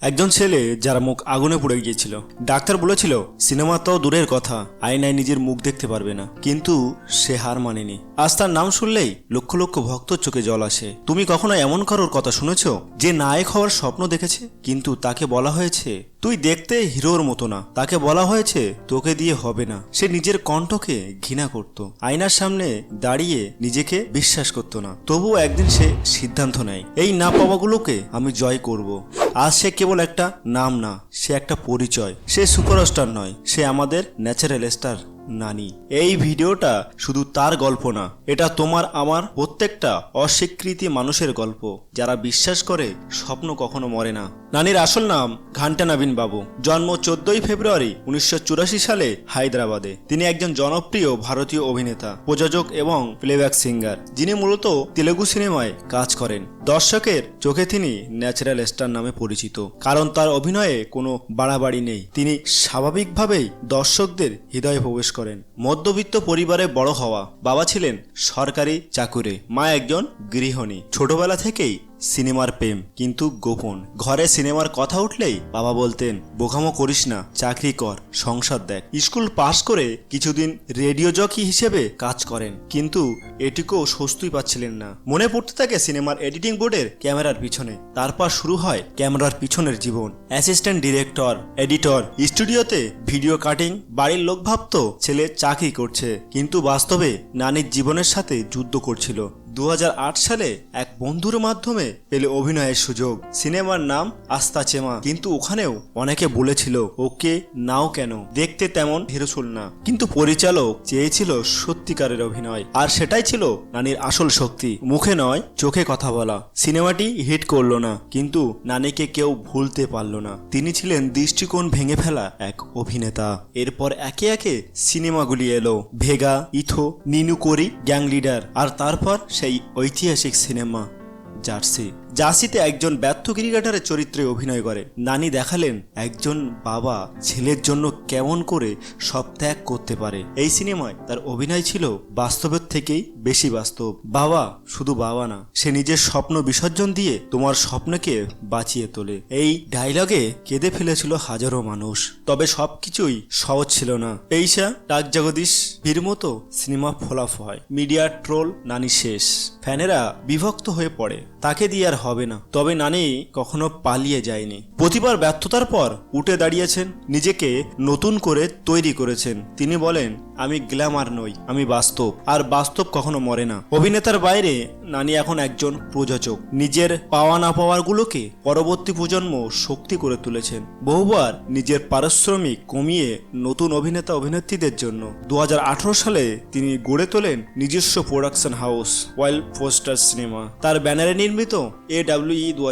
একজন ছেলে যার মুখ আগুনে পুড়ে গিয়েছিল। ডাক্তার বলেছিল, সিনেমা তো দূরের কথা, আয়নায় নিজের মুখ দেখতে পারবে না। কিন্তু সে হার মানেনি। আজ তার নাম শুনলেই লক্ষ লক্ষ ভক্তর চোখে জল আসে। তুমি কখনো এমন কারোর কথা শুনেছ, যে নায়ক হওয়ার স্বপ্ন দেখেছে? কিন্তু তাকে বলা হয়েছে, তুই দেখতে হিরোর মতো না। তাকে বলা হয়েছে, তোকে দিয়ে হবে না। সে নিজের কণ্ঠকে ঘৃণা করত। আয়নার সামনে দাঁড়িয়ে নিজেকে বিশ্বাস করত না। তবুও একদিন সে সিদ্ধান্ত নেয়, এই না পাওয়াগুলোকে আমি জয় করব। আজ সে কেবল একটা নাম না, সে একটা পরিচয়। সে সুপারস্টার নয়, সে আমাদের ন্যাচারাল স্টার নানি। এই ভিডিওটা শুধু তার গল্প না, এটা তোমার আমার প্রত্যেকটা অস্বীকৃতি মানুষের গল্প, যারা বিশ্বাস করে স্বপ্ন কখনো মরে না। নানির আসল নাম ঘান্টা নাবিন বাবু। জন্ম চোদ্দই ফেব্রুয়ারি উনিশশো চুরাশি সালে হায়দ্রাবাদে। তিনি একজন জনপ্রিয় ভারতীয় অভিনেতা, প্রযোজক এবং প্লেব্যাক সিঙ্গার যিনি মূলত তেলেগু সিনেমায় কাজ করেন। দর্শকের চোখে তিনি ন্যাচারাল স্টার নামে পরিচিত। কারণ তার অভিনয়ে কোনো বাড়াবাড়ি নেই। তিনি স্বাভাবিকভাবেই দর্শকদের হৃদয়ে প্রবেশ করেন। মধ্যবিত্ত পরিবারে বড় হওয়া বাবা ছিলেন সরকারি চাকুরে, মা একজন গৃহিণী। ছোটবেলা থেকেই সিনেমার প্রেম, কিন্তু গোপন। ঘরে সিনেমার কথা উঠলেই বাবা বলতেন, বোকামো করিস না, চাকরি কর, সংসার দেখ। স্কুল পাশ করে কিছুদিন রেডিও জকি হিসেবে কাজ করেন, কিন্তু এটুকুও স্বস্তি পাচ্ছিলেন না। মনে পড়তে থাকে সিনেমার এডিটিং বোর্ডের ক্যামেরার পিছনে। তারপর শুরু হয় ক্যামেরার পিছনের জীবন। অ্যাসিস্ট্যান্ট ডিরেক্টর, এডিটর, স্টুডিওতে ভিডিও কাটিং, বাড়ির লোক ভাবতো ছেলে চাকরি করছে, কিন্তু বাস্তবে নানির জীবনের সাথে যুদ্ধ করছিল। দু হাজার আট সালে এক বন্ধুর মাধ্যমে পেলে অভিনয়ের সুযোগ। সিনেমার নাম আস্তা চেমা। কিন্তু ওখানেও অনেকে বলেছিল, ওকে, নাও কেন? দেখতে তেমন হিরোসুল না। কিন্তু পরিচালক চেয়েছিল সত্যিকারের অভিনয়। আর সেটাই ছিল নানির আসল শক্তি। মুখে নয়, চোখে কথা বলা। সিনেমাটি হিট করল না, কিন্তু নানিকে কেউ ভুলতে পারল না। তিনি ছিলেন দৃষ্টিকোণ ভেঙে ফেলা এক অভিনেতা। এরপর একে একে সিনেমাগুলি এলো। ভেগা, ইথো, নিনু করি, গ্যাং লিডার। আর তারপর সেই ঐতিহাসিক সিনেমা। জার্সি। জার্সিতে একজন ব্যর্থ ক্রিকেটারের চরিত্রে অভিনয় করে। নানি দেখালেন, একজন বাবা ছেলের জন্য কেমন করে সব ত্যাগ করতে পারে? এই সিনেমায় তার অভিনয় ছিল বাস্তবের থেকেই বেশি বাস্তব। বাবা, শুধু বাবা না, সে নিজের স্বপ্ন বিসর্জন দিয়ে তোমার স্বপ্নকে বাঁচিয়ে তোলে। এই ডায়লগে কেঁদে ফেলেছিল হাজারো মানুষ। তবে সবকিছুই সহজ ছিল না। পেইসা, ডাক জগদীশ বীর মতো সিনেমা ফলাফ হয়। মিডিয়ার ট্রোল নানি শেষ। ফ্যানেরা বিভক্ত হয়ে পড়ে। তাকে দিয়ে আর হবে না। তবে নানি কখনো পালিয়ে যায়নি। প্রতিবার ব্যর্থতার পর উঠে দাঁড়িয়েছেন, নিজেকে নতুন করে তৈরি করেছেন। তিনি বলেন, আমি গ্ল্যামার নই, আমি বাস্তব, আর বাস্তব কখনো মরে না। অভিনেতার বাইরে নানি এখন একজন প্রযোজক। নিজের পাওয়া না পাওয়ারগুলোকে পরবর্তী প্রজন্ম শক্তি করে তুলেছেন। বহুবার নিজের পারিশ্রমিক কমিয়ে নতুন অভিনেতা, অভিনেত্রীদের জন্য। দু হাজার আঠারো সালে তিনি গড়ে তোলেন নিজস্ব production house wild poster cinema. তার ব্যানারে নির্মিত এ ডাব্লিউ দু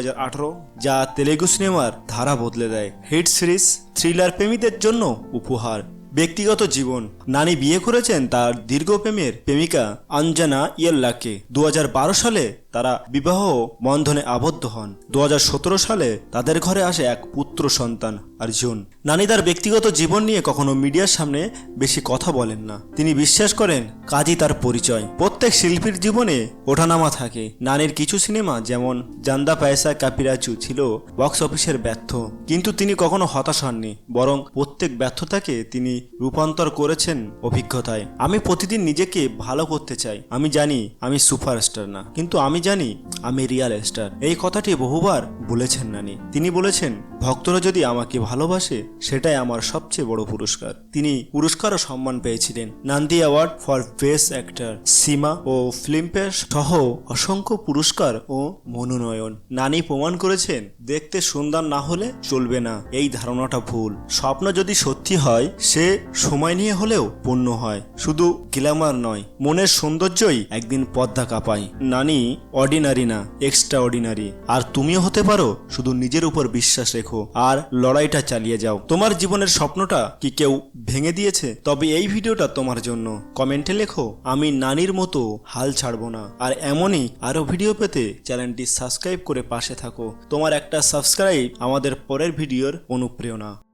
যা তেলেগু সিনেমার ধারা বদলে দেয়। হিট সিরিজ, থ্রিলার প্রেমীদের জন্য উপহার। ব্যক্তিগত জীবন। নানি বিয়ে করেছেন তার দীর্ঘ প্রেমের প্রেমিকা আঞ্জানা ইয়েল্লাকে। দু হাজার বারো সালে তারা বিবাহ বন্ধনে আবদ্ধ হন। দু হাজার সতেরো সালে তাদের ঘরে আসে এক পুত্র সন্তান অর্জুন নানি তার ব্যক্তিগত জীবন নিয়ে কখনো মিডিয়ার সামনে বেশি কথা বলেন না। তিনি বিশ্বাস করেন, কাজই তার পরিচয়। প্রত্যেক শিল্পীর জীবনে ওঠানামা থাকে। নানির কিছু সিনেমা যেমন জান্দা পায়সা কাপিরাচু ছিল বক্স অফিসের ব্যর্থ। কিন্তু তিনি কখনো হতাশ হননি, বরং প্রত্যেক ব্যর্থতাকে তিনি রূপান্তর করেছেন অভিজ্ঞতায়। আমি প্রতিদিন নিজেকে ভালো করতে চাই। আমি জানি আমি সুপারস্টার না। কিন্তু আমি জানি, আমি রিয়াল স্টার এই কথাটি বহুবার বলেছেন নানি। তিনি বলেছেন, ভক্তরা যদি আমাকে ভালোবাসে, সেটাই আমার সবচেয়ে বড় পুরস্কার। তিনি পুরস্কার ও সম্মান পেয়েছিলেন। Nandi award for best actor, SIIMA O Filmfare সহ অসংখ্য পুরস্কার ও মনোনয়ন। নানি প্রমাণ করেছেন, দেখতে সুন্দর না হলে চলবে না। এই ধারণাটা ভুল। স্বপ্ন যদি সত্যি হয়, সে সময় নিয়ে হলেও পূর্ণ হয়। শুধু গ্ল্যামার নয়, মনের সৌন্দর্যই একদিন পদ্মা কাঁপায়। নানি অর্ডিনারি না এক্সট্রা অর্ডিনারি আর তুমিও হতে পারো, শুধু নিজের উপর বিশ্বাস রেখো, আর লড়াইটা চালিয়ে যাও। তোমার জীবনের স্বপ্নটা কি কেউ ভেঙে দিয়েছে? তবে এই ভিডিওটা তোমার জন্য। কমেন্টে লেখো, আমি নানির মতো হাল ছাড়বো না। আর এমনই আরও ভিডিও পেতে চ্যানেলটি সাবস্ক্রাইব করে পাশে থাকো। তোমার একটা সাবস্ক্রাইব আমাদের পরের ভিডিওর অনুপ্রেরণা।